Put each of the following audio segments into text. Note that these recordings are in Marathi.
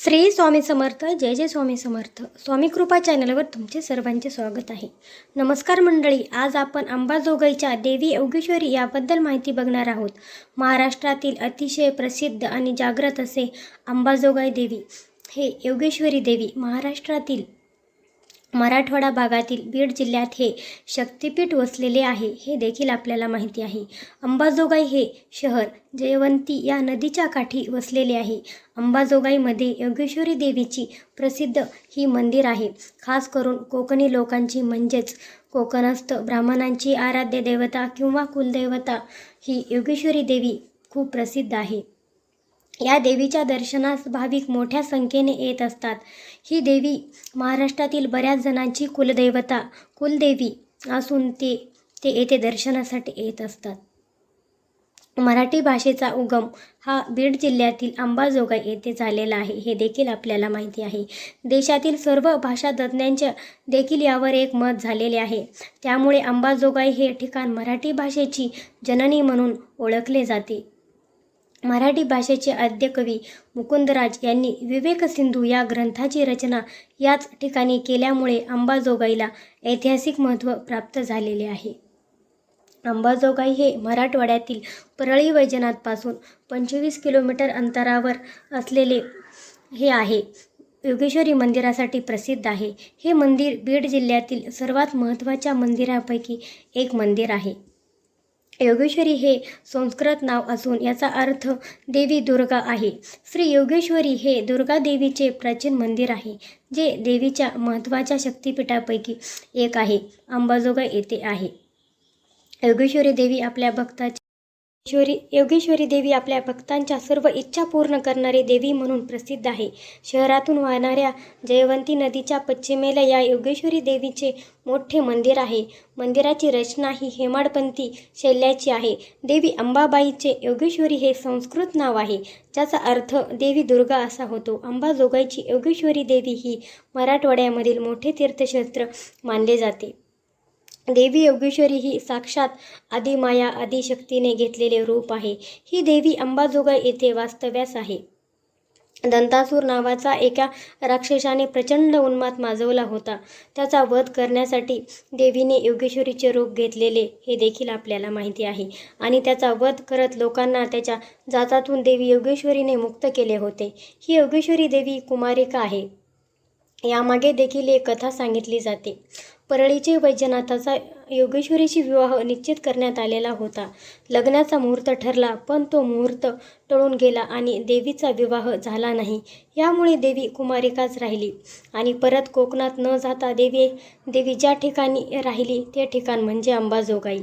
श्री स्वामी समर्थ जय जय स्वामी समर्थ. स्वामी कृपा चॅनलवर तुमचे सर्वांचे स्वागत आहे. नमस्कार मंडळी आज आपण अंबाजोगाईच्या देवी योगेश्वरी याबद्दल माहिती बघणार आहोत. महाराष्ट्रातील अतिशय प्रसिद्ध आणि जागृत असे अंबाजोगाई देवी हे योगेश्वरी देवी महाराष्ट्रातील मराठवाडा भागातील बीड जिल्ह्यात हे शक्तिपीठ वसलेले आहे हे देखील आपल्याला माहिती आहे. अंबाजोगाई हे शहर जयवंती या नदीच्या काठी वसलेले आहे. अंबाजोगाईमध्ये योगेश्वरी देवीची प्रसिद्ध ही मंदिर आहे. खास करून कोकणी लोकांची म्हणजेच कोकणस्थ ब्राह्मणांची आराध्य देवता किंवा कुलदेवता ही योगेश्वरी देवी खूप प्रसिद्ध आहे. या देवीच्या दर्शनास भाविक मोठ्या संख्येने येत असतात. ही देवी महाराष्ट्रातील बऱ्याच जणांची कुलदैवता कुलदेवी असून ते ते येथे दर्शनासाठी येत असतात. मराठी भाषेचा उगम हा बीड जिल्ह्यातील अंबाजोगाई येथे झालेला आहे. हे देखील आपल्याला माहिती आहे. देशातील सर्व भाषा तज्ज्ञांच्या देखील यावर एक मत झालेले आहे. त्यामुळे अंबाजोगाई हे ठिकाण मराठी भाषेची जननी म्हणून ओळखले जाते. मराठी भाषेचे आद्य कवी मुकुंदराज यांनी विवेक सिंधू या ग्रंथाची रचना याच ठिकाणी केल्यामुळे अंबाजोगाईला ऐतिहासिक महत्त्व प्राप्त झालेले आहे. अंबाजोगाई हे मराठवाड्यातील परळी वैजनाथपासून पंचवीस किलोमीटर अंतरावर असलेले हे आहे. योगेश्वरी मंदिरासाठी प्रसिद्ध आहे. हे मंदिर बीड जिल्ह्यातील सर्वात महत्त्वाच्या मंदिरापैकी एक मंदिर आहे. योगेश्वरी हे संस्कृत नाव असून याचा अर्थ देवी दुर्गा आहे. श्री योगेश्वरी हे दुर्गा देवीचे प्राचीन मंदिर आहे जे देवीच्या महत्त्वाच्या शक्तिपीठापैकी एक आहे. अंबाजोगाई येथे आहे. योगेश्वरी देवी आपल्या भक्ताची योगेश्वरी योगेश्वरी देवी आपल्या भक्तांच्या सर्व इच्छा पूर्ण करणारी देवी म्हणून प्रसिद्ध आहे. शहरातून वाहणाऱ्या जयवंती नदीच्या पश्चिमेला या योगेश्वरी देवीचे मोठे मंदिर आहे. मंदिराची रचना ही हेमाडपंथी शैल्याची आहे. देवी अंबाबाईचे योगेश्वरी हे संस्कृत नाव आहे. ज्याचा अर्थ देवी दुर्गा असा होतो. अंबाजोगाईची योगेश्वरी देवी ही मराठवाड्यामधील मोठे तीर्थक्षेत्र मानले जाते. देवी योगेश्वरी ही साक्षात आदिमाया आदिशक्तीने घेतलेले रूप आहे. ही देवी अंबाजोगाई येथे वास्तव्यास आहे. दंतासूर नावाचा एका राक्षसाने प्रचंड उन्माद माजवला होता. त्याचा वध करण्यासाठी देवीने योगेश्वरीचे रूप घेतलेले हे देखील आपल्याला माहिती आहे. आणि त्याचा वध करत लोकांना त्याच्या जातातून देवी योगेश्वरीने मुक्त केले होते. ही योगेश्वरी देवी कुमारिका आहे. यामागे देखील एक कथा सांगितली जाते. परळीचे वैजनाथाचा योगेश्वरीशी विवाह निश्चित करण्यात आलेला होता. लग्नाचा मुहूर्त ठरला पण तो मुहूर्त टळून गेला आणि देवीचा विवाह झाला नाही. यामुळे देवी कुमारिकाच राहिली आणि परत कोकणात न जाता देवी देवी ज्या ठिकाणी राहिली ते ठिकाण म्हणजे अंबाजोगाई.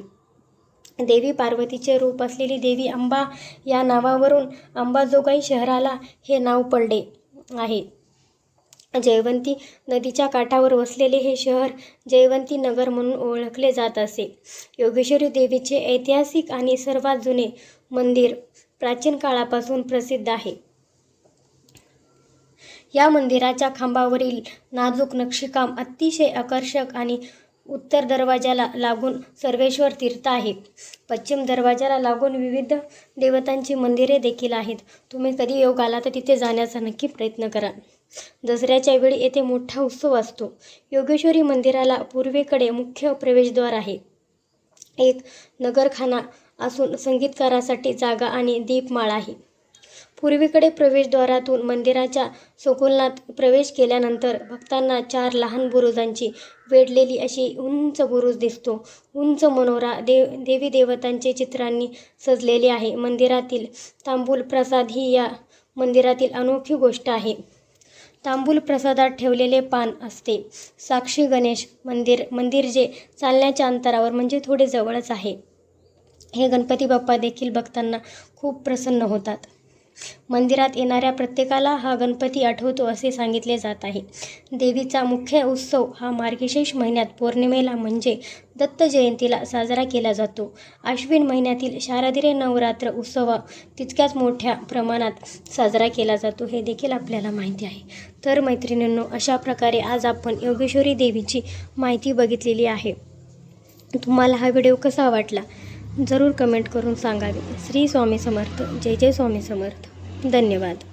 देवी पार्वतीचे रूप असलेली देवी अंबा या नावावरून अंबाजोगाई शहराला हे नाव पडले आहे. जयवंती नदीच्या काठावर वसलेले हे शहर जयवंती नगर म्हणून ओळखले जात असे. योगेश्वरी देवीचे ऐतिहासिक आणि सर्वात जुने मंदिर प्राचीन काळापासून प्रसिद्ध आहे. या मंदिराच्या खांबावरील नाजूक नक्षीकाम अतिशय आकर्षक आणि उत्तर दरवाजाला लागून सर्वेश्वर तीर्थ आहे. पश्चिम दरवाजाला लागून विविध देवतांची मंदिरे देखील आहेत. तुम्ही कधी योग आला तर तिथे जाण्याचा नक्की प्रयत्न करा. दसऱ्याच्या वेळी येथे मोठा उत्सव असतो. योगेश्वरी मंदिराला पूर्वेकडे मुख्य प्रवेशद्वार आहे. एक नगरखाना असून संगीतकारासाठी जागा आणि दीपमाळ आहे. पूर्वेकडे प्रवेशद्वारातून मंदिराच्या सखोलनात प्रवेश केल्यानंतर भक्तांना चार लहान बुरुजांची वेढलेली अशी उंच बुरुज दिसतो. उंच मनोरा देव देवी देवतांचे चित्रांनी सजलेले आहे. मंदिरातील तांबूल प्रसाद ही या मंदिरातील अनोखी गोष्ट आहे. तांबूल प्रसादात ठेवलेले पान असते. साक्षी गणेश मंदिर मंदिर जे चालण्याच्या अंतरावर म्हणजे थोडे जवळच आहे. हे गणपती बाप्पा देखील बघताना खूप प्रसन्न होतात. मंदिरात येणाऱ्या प्रत्येकाला हा गणपती आठवतो असे सांगितले जात आहे. देवीचा मुख्य उत्सव हा मार्गशीर्ष महिन्यात पौर्णिमेला म्हणजे दत्त जयंतीला साजरा केला जातो. आश्विन महिन्यातील शारदीय नवरात्र उत्सव तितक्याच मोठ्या प्रमाणात साजरा केला जातो हे देखील आपल्याला माहिती आहे. तर मैत्रिणींनो अशा प्रकारे आज आपण योगेश्वरी देवीची माहिती बघितलेली आहे. तुम्हाला हा व्हिडिओ कसा वाटला? जरूर कमेंट करून सांगावे. श्री स्वामी समर्थ. जय जय स्वामी समर्थ. धन्यवाद.